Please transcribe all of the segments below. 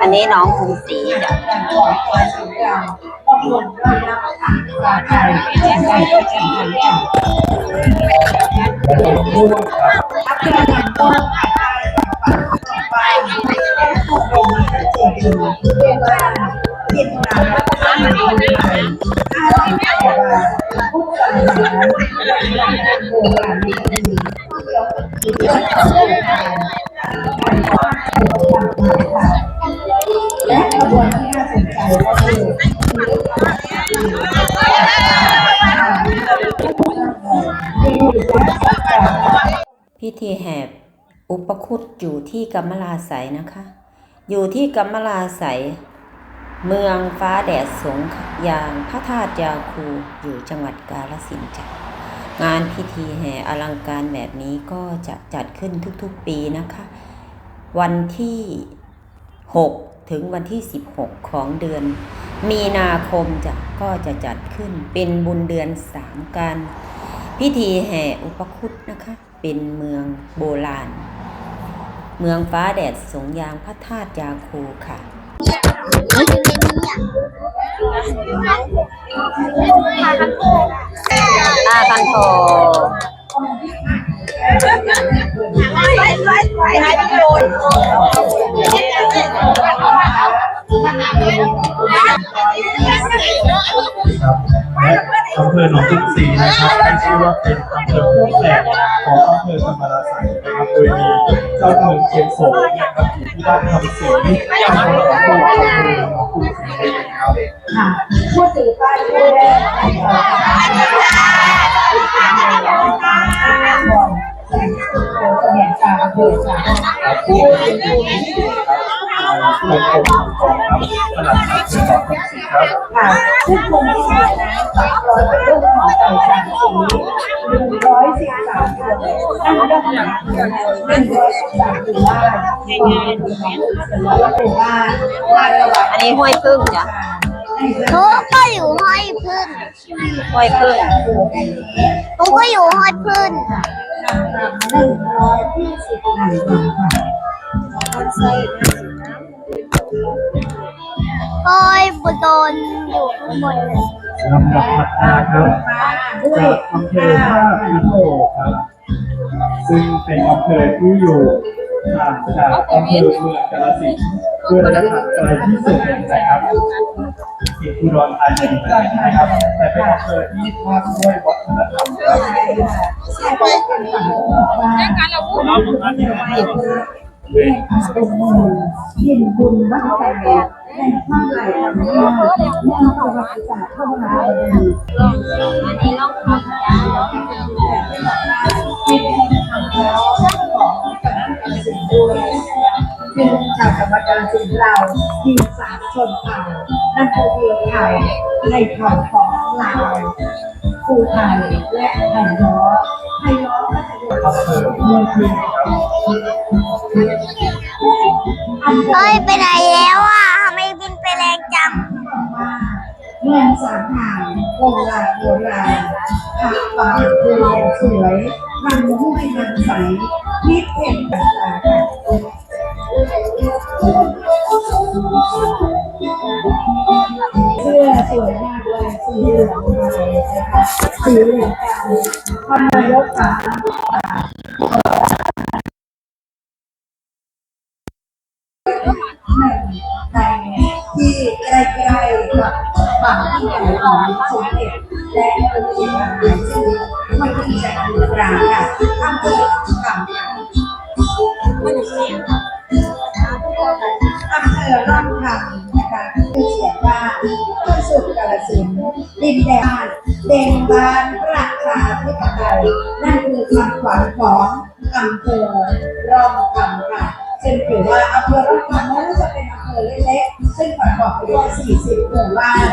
อันนี้น้องกรุงศรีจ้ะ ธีแห่อุปคุตอยู่ที่กัมมลาไสยนะคะ อยู่ที่กัมมลาไสยเมืองฟ้าแดดสงยางพระธาตุยาคูอยู่จังหวัดกาฬสินธุ์จ้ะงานพิธีแห่อลังการแบบนี้ก็จะจัดขึ้นทุกๆปีนะคะ วันที่ 6 ถึงวันที่ 16 ของเดือน มีนาคมจะก็จะจัดขึ้นเป็นบุญเดือนสามการพิธีแห่อุปคุตนะคะ เป็นเมืองโบราณ เมืองฟ้าแดดสงยางพระธาตุยาคูค่ะอาคันโทครับและ อำเภอหนองจุนศรีนะครับให้ชื่อว่าเป็นอำเภอคู่แฝดของอำเภอกำมะลาไสยนะครับโดยมีเจ้าเมืองเชียงโสมนะครับอยู่ที่บ้านคำศรีจังหวัดหนองบัวอำเภอหนองจุนศรีนะครับค่ะผู้ถือป้ายผู้แรกก่อนเสมียนการอำเภอค่ะครับ ผู้เป็นผู้ที่ครับเมืองคงของครับขนาดครับที่สองคำศรีครับค่ะผู้คงที่มานะสามร้อยเป็นลูกของไก่สามสีหนึ่งร้อยสิบสามคนนั่งด้านหลังหนึ่งร้อยสิบสามหมู่บ้านหมู่บ้านบ้านละวันอันนี้ห้วยพึ่งจ้ะหนูก็อยู่ห้อยพึ่งห้วยพึ่งหนูก็อยู่ห้อยพึ่งหนึ่งร้อยยี่สิบหนึ่ง ค่ะห้อยบุโดนอยู่ข้างบนเลยลำดับถัดมาครับจากอำเภอท่าพิโตครับ ซึ่งเป็นอำเภอที่อยู่ห่างจากอำเภอเมืองกาฬสินธุ์เพื่อระยะทางไกลที่สุดนะครับที่อุดรธานีนะครับ แต่เป็นอำเภอที่ภาคด้วยวัฒนธรรมครับ เป็นมือยินบุญวัฒนธรรมในข้างไหลทำหน้าแม่ปราสตร์เข้ามาลองอันนี้ล่องคำจ้ะเป็นคำแล้วของคณะกรรมการด้วยซึ่งชาวกรรมการสิงเรามีสามชนเผ่านั่นคือเรือไทยในเผ่าของลาวภูไทยและไทยล้อไทยล้อก็จะอยู่อำเภอเมืองพิณครับ เฮ้ยไปไหนแล้วอะทำไมบินไปแรงจังเมืองสามหางโบราณโบราณผักหวานคือแรงสวยมันห้วยมันใสนิดเพ็นต่างเสื้อสวยมากเลยสีเหลืองเลยนะคะสีเหลืองทำนายกค่ะใฝั่งที่ใหญ่ของสมเด็จและพระบรมราชินีไม่ที่จะอันตราค่ะอำเภอฝั่งค่ะอำเภอร่องคำนะคะคือเสียงว่าต้นสุดกาลสินดินแดนเด่นบานระชาธิปไตยนั่นคือคำขวัญของอำเภอร่องคำค่ะซึ่งถือว่าอำเภอร่องคำนั้นจะเป็น อำเภอเล็กๆ ซึ่งประกอบไปด้วย40หมู่บ้าน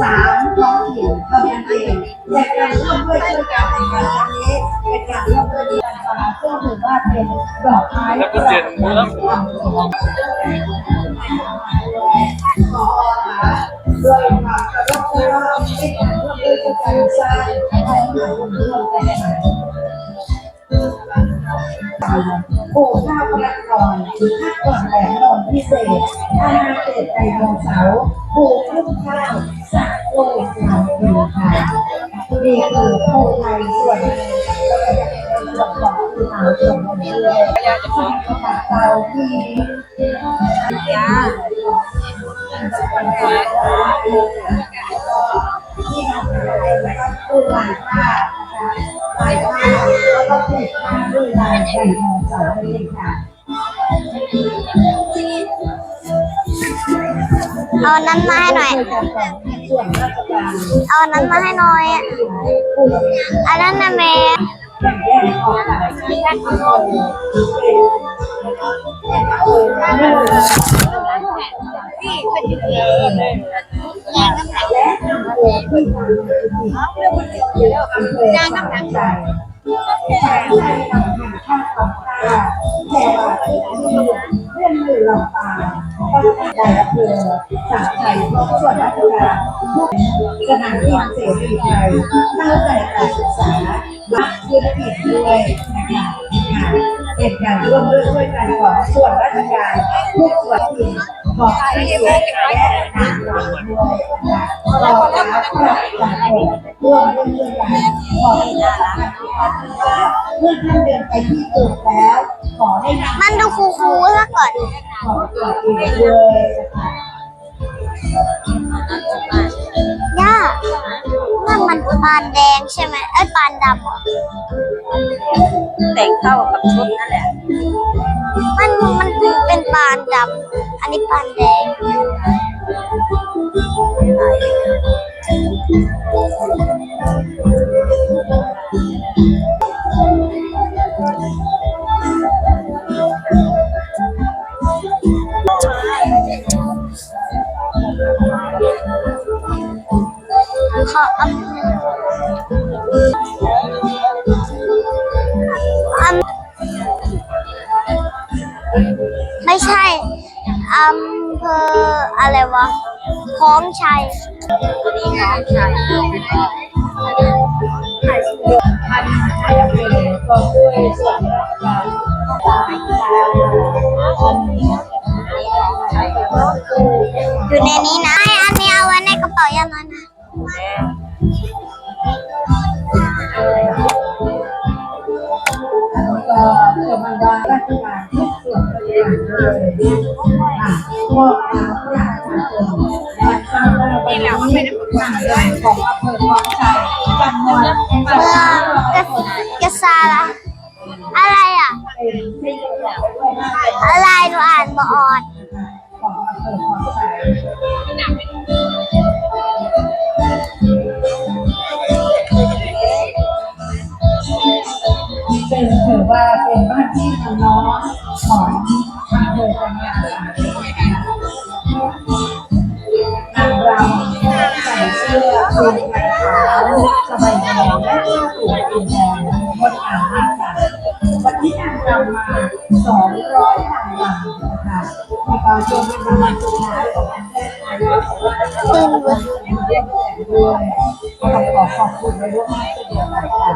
สามท้องถิ่นเท่านั้นเองแต่การร่วมด้วยช่วยกันในการครั้งนี้เป็นการร่วมด้วยกันมาซึ่งถือว่าเป็นดอกไม้ประดับประดับความสวยขอค่ะด้วยความเคารพและที่การร่วมด้วยช่วยกันสร้างให้มาร่วมกันค่ะปลูกข้าวพลัง กรข้าก่องแหลมนนพิเศษอาณาเขตไดโนเสาร์ปลูกลูกข้าวสักโลกเราเองค่ะนี่คือโพไทยส่วนหนึ่งแล้วก็ยังเป็นส่วนของที่มาส่วนหนึ่งด้วยค่ะเตาที่ที่ทำอะไรแล้วก็ตู้ลายผ้านะคะลายผ้าแล้วก็ติดผ้าด้วยลายไดโนเสาร์นั่นเองค่ะ เอานั้นมาให้หน่อย เอานั้นมาให้หน่อยอะอันนั้นนะแม่ ส่วนราชการทุกสถานที่เสรีไทยเข้าใจการศึกษารักธุรกิจด้วยนะคะเป็นการร่วมด้วยช่วยกันของส่วนราชการทุกส่วนที่ของที่อยู่และทางหลังด้วยนะคะเรารับรับจากคนร่วมด้วยช่วยกันขอให้ท่านเมื่อท่านเดินไปที่จุดแล้วขอให้มันดูคูคูซะก่อนขอตัวเองด้วยนะคะ นั่นมันปานแดงใช่ไหมเอ้ยปานดำเหรอแต่งเข้ากับชุดนั่นแหละ มันมันเป็นปานดำอันนี้ปานแดงำเภออะไรวะคล้องชัยนี่น้องชายท่านนายอำเภอก็ด้วยส่วนราชการตายอันนี้อยู่ในนี้นะ มืองกะซาละอะไรอะ อะไรหนูอ่านบออดของอำเป็นถือว่าเป็นบ้านที่น้องของอำเภอจังหวัดสระบุรีน แดงและผ้าถุงสีแดงงดงามมากค่ะวันนี้นางรำมาสองร้อยนางรำนะคะมีการชมเป็นวันสุดท้ายของประเทศไทยตื่นวันเรียกแขกด้วยก็ต้องขอขอบคุณในร่วมมานเช่นเดียวกันค่ะ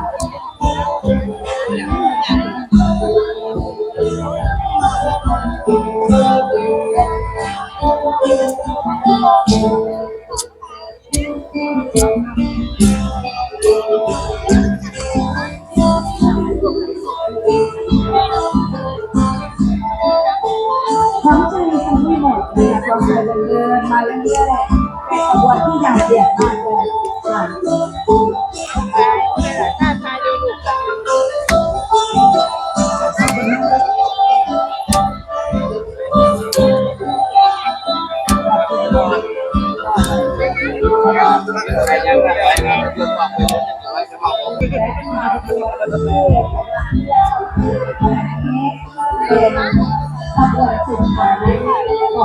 อง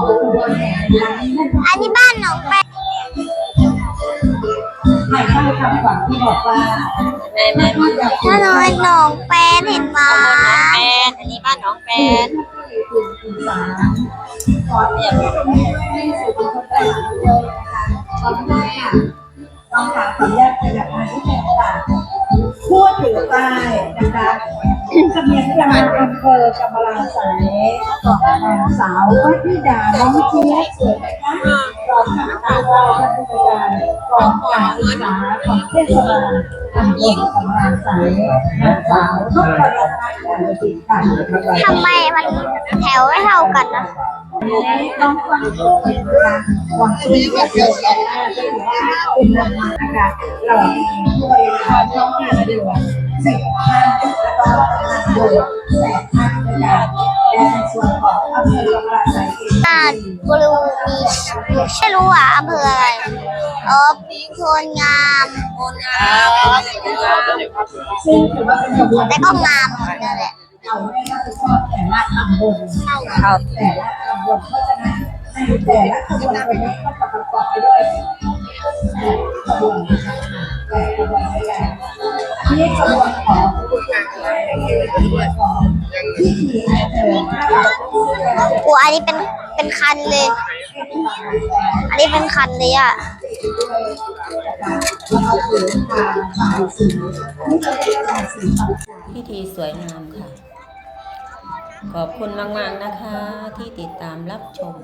ขบวนแห่ในครั้งนี้นั่นอันนี้บ้านหนองแปะภายใต้คำขวัญที่บอกว่าแม่แม่ถ้าน้อยหนองแปนเห็นไหมแฟนอันนี้บ้านน้องแฟเป็นเรีย กให้ให้สื่อมวลชนได้รับเลยนะคะขอบคุณมากค่ะต้องถามขออนุญาตขยับมาที่แขกค่ะผู้ถือป้ายนะคะทะเบียนกลางอำเภอกำมะลาลาใสนางสาววัธิดาน้องเจี๊ยบสวยไหมคะรองทางการเราท่านผู้การกองการศึกษาของเทศบาลตำบลกำลังใสนางสาวทุกคนรัตนการติดค่ะทำไมมันแถวไม่เท่ากันนะ น้องฟังคู่นะคะวางชื่อแบบเดียวกันนะก็ถือว่าเป็นรางวัลนะคะเรามีด้วยความท้องงานเดือนสิบท่านแล้วก็งานเดือนแปดท่านนะคะและในส่วนของอำเภอกำลังใสเองอ่าบลูมีไม่รู้อะอำเภออะไรอ๋อโพลงามโพลงามซึ่งถือว่าเป็นกระบวนแต่ก็งามเหมือนกันแหละเราไม่รับผิดชอบแต่ละตำบลแต่ละ ลเพราะฉะนั้นแต่ละตำบลวันนี้ก็จะประกอบไปด้วยตำบลแต่ตำบลใหญ่ที่ตำบลของของพิธีอัญเชิญพระบาทกูอันนี้เป็นเป็นคันเลย อันนี้เป็นคันเลยอะพิธีสวยงามค่ะ ขอบคุณมากๆนะคะที่ติดตามรับชม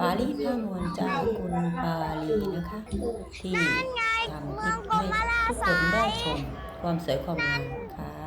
ปาลีผ้ามวลจากคุณปาลีนะคะ ที่ทำคลิปให้ทุกคนได้ชม ความสวยความงามค่ะ